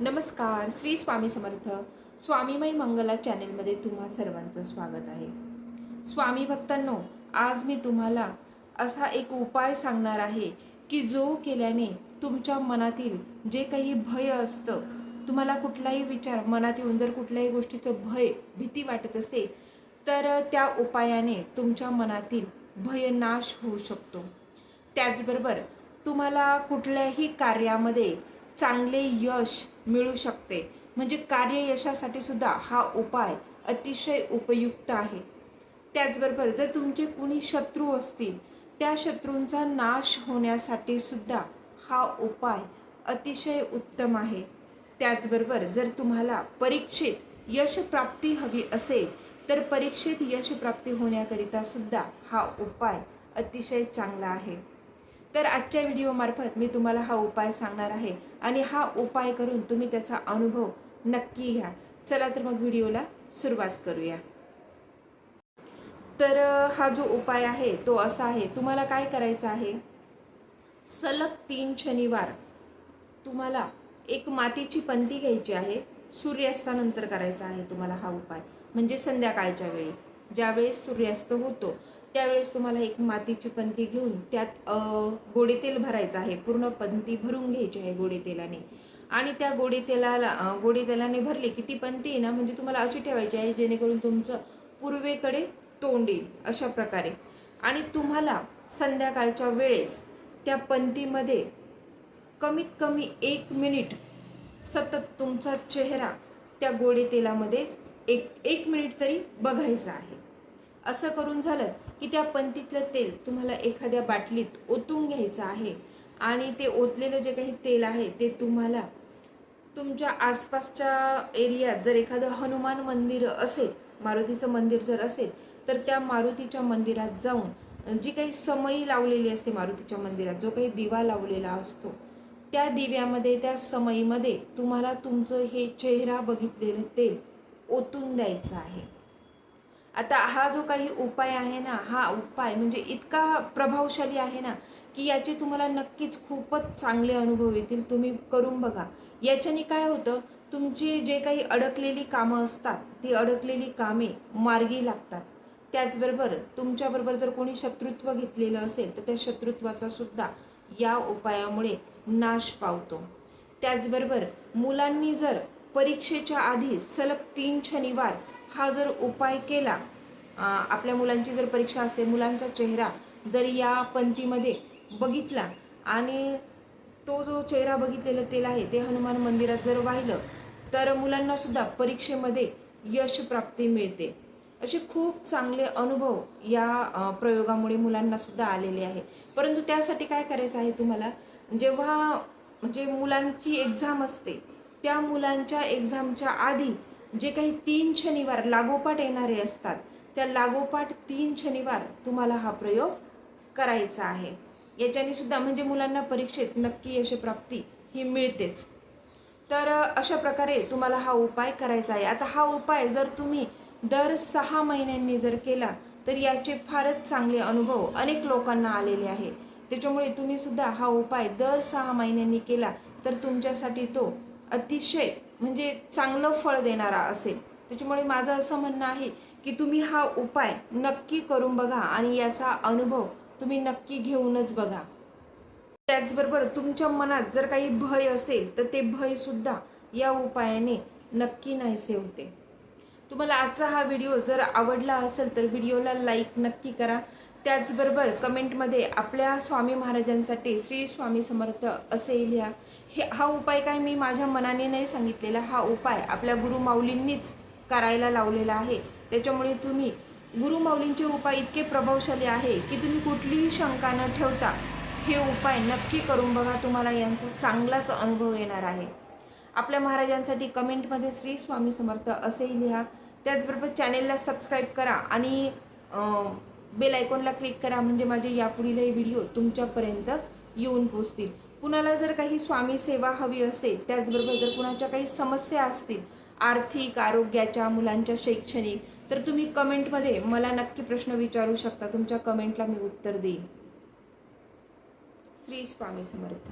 नमस्कार श्री स्वामी समर्थ. स्वामीमय मंगला चॅनेलमध्ये तुम्हा सर्वांचं स्वागत आहे. स्वामी भक्तांनो आज मी तुम्हाला असा एक उपाय सांगणार आहे की जो केल्याने तुमच्या मनातील जे काही भय असतं तुम्हाला कुठलाही विचार मनात येऊन जर कुठल्याही गोष्टीचं भय भीती वाटत असेल तर त्या उपायाने तुमच्या मनातील भय नाश होऊ शकतो. त्याचबरोबर तुम्हाला कुठल्याही कार्यामध्ये चांगले यश मिळू शकते. म्हणजे कार्य यशासाठी सुद्धा हा उपाय अतिशय उपयुक्त आहे. त्याचबरोबर जर तुमचे कुणी शत्रू असतील त्या शत्रूंचा नाश होण्यासाठी सुद्धा हा उपाय अतिशय उत्तम आहे. त्याचबरोबर जर तुम्हाला परीक्षेत यशप्राप्ती हवी असेल तर परीक्षेत यशप्राप्ती होण्याकरिता सुद्धा हा उपाय अतिशय चांगला आहे. तर आजच्या व्हिडिओमार्फत मी तुम्हाला हा उपाय सांगणार आहे. आणि हा उपाय करून तुम्ही त्याचा अनुभव नक्की घ्या. चला तर मग व्हिडिओला सुरुवात करूया. तर हा जो उपाय आहे तो असा आहे. तुम्हाला काय करायचं आहे? सलग तीन शनिवार तुम्हाला एक मातीची पंती घ्यायची आहे. सूर्यास्तानंतर करायचा आहे तुम्हाला हा उपाय. म्हणजे संध्याकाळच्या वेळी. ज्यावेळेस सूर्यास्त होतो त्यावेळेस तुम्हाला एक मातीची पंती घेऊन त्यात गोडीतेल गोडे तेल भरायचं आहे. पूर्ण पंती भरून घ्यायची आहे गोडे तेलाने. आणि त्या गोडे तेलाला गोडे तेलाने भरली की ती पंती ना म्हणजे तुम्हाला अशी ठेवायची आहे जेणेकरून तुमचं पूर्वेकडे तोंड येईल अशा प्रकारे. आणि तुम्हाला संध्याकाळच्या वेळेस त्या पंतीमध्ये कमीत कमी एक मिनिट सतत तुमचा चेहरा त्या गोडीतेलामध्ये एक एक मिनिट तरी बघायचा आहे. असं करून झालं की त्या पंतीतलं तेल तुम्हाला एखाद्या बाटलीत ओतून घ्यायचं आहे आणि ते ओतलेलं जे काही तेल आहे ते तुम्हाला तुमच्या आसपासच्या एरियात जर एखादं हनुमान मंदिर असेल मारुतीचं मंदिर जर असेल तर त्या मारुतीच्या मंदिरात जाऊन जी काही समई लावलेली असते मारुतीच्या मंदिरात जो काही दिवा लावलेला असतो त्या दिव्यामध्ये त्या समईमध्ये तुम्हाला तुमचं हे चेहरा बघितलेलं तेल ओतून द्यायचं आहे. आता हा जो काही उपाय आहे ना हा उपाय म्हणजे इतका प्रभावशाली आहे ना की याचे तुम्हाला नक्कीच खूपच चांगले अनुभव येतील. तुम्ही करून बघा. याच्याने काय होतं तुमची जे काही अडकलेली कामं असतात ती अडकलेली कामे मार्गी लागतात. त्याचबरोबर तुमच्याबरोबर जर कोणी शत्रुत्व घेतलेलं असेल तर त्या शत्रुत्वाचा सुद्धा या उपायामुळे नाश पावतो. त्याचबरोबर मुलांनी जर परीक्षेच्या आधी सलग तीन शनिवार हा जर उपाय केला आपल्या मुलांची जर परीक्षा असते मुलांचा चेहरा जर या पंथीमध्ये बघितला आणि तो जो चेहरा बघितलेलं तेल आहे ते हनुमान मंदिरात जर वाहिलं तर मुलांनासुद्धा परीक्षेमध्ये यश प्राप्ती मिळते. असे खूप चांगले अनुभव या प्रयोगामुळे मुलांनासुद्धा आलेले आहे. परंतु त्यासाठी काय करायचं आहे तुम्हाला? जेव्हा म्हणजे मुलांची एक्झाम असते त्या मुलांच्या एक्झामच्या आधी जे काही तीन शनिवार लागोपाठ येणारे असतात त्या लागोपाठ तीन शनिवार तुम्हाला हा प्रयोग करायचा आहे. याच्याने सुद्धा म्हणजे मुलांना परीक्षेत नक्की यशप्राप्ती ही मिळतेच. तर अशा प्रकारे तुम्हाला हा उपाय करायचा आहे. आता हा उपाय जर तुम्ही दर सहा महिन्यांनी जर केला तर याचे फारच चांगले अनुभव अनेक लोकांना आलेले आहे. त्याच्यामुळे तुम्हीसुद्धा हा उपाय दर सहा महिन्यांनी केला तर तुमच्यासाठी तो अतिशय म्हणजे चांगलं फळ देणारा असेल. त्याच्यामुळे माझं असं म्हणणं आहे की तुम्ही हा उपाय नक्की करून बघा आणि याचा अनुभव तुम्ही नक्की घेऊनच बघा. त्याचबरोबर तुमच्या मनात जर काही भय असेल तर ते भयसुद्धा या उपायाने नक्की नाहीसे होते. तुम्हाला आजचा हा व्हिडिओ जर आवडला असेल तर व्हिडिओला लाईक नक्की करा. त्याचबरोबर कमेंटमध्ये आपल्या स्वामी महाराजांसाठी श्री स्वामी समर्थ असे लिहा. हे हा उपाय काय मी माझ्या मनाने नाही सांगितलेला. हा उपाय आपल्या गुरुमाऊलींनीच करायला लावलेला आहे. त्याच्यामुळे तुम्ही गुरुमाऊलींचे उपाय इतके प्रभावशाली आहे की तुम्ही कुठलीही शंका न ठेवता हे उपाय नक्की करून बघा. तुम्हाला यांचा चांगलाच अनुभव येणार आहे. आपल्या महाराजांसाठी कमेंटमध्ये श्री स्वामी समर्थ असेही लिहा. त्याचबरोबर चॅनेलला सबस्क्राईब करा आणि बेल आयकॉनला क्लिक करा म्हणजे माझे यापुढीलही व्हिडिओ तुमच्यापर्यंत येऊन पोचतील कुणाला जर काही स्वामी सेवा हवी असेल त्याचबरोबर जर कुणाच्या काही समस्या असतील आर्थिक आरोग्याच्या मुलांच्या शैक्षणिक तर तुम्ही कमेंटमध्ये मला नक्की प्रश्न विचारू शकता. तुमच्या कमेंटला मी उत्तर देईन. श्री स्वामी समर्थ.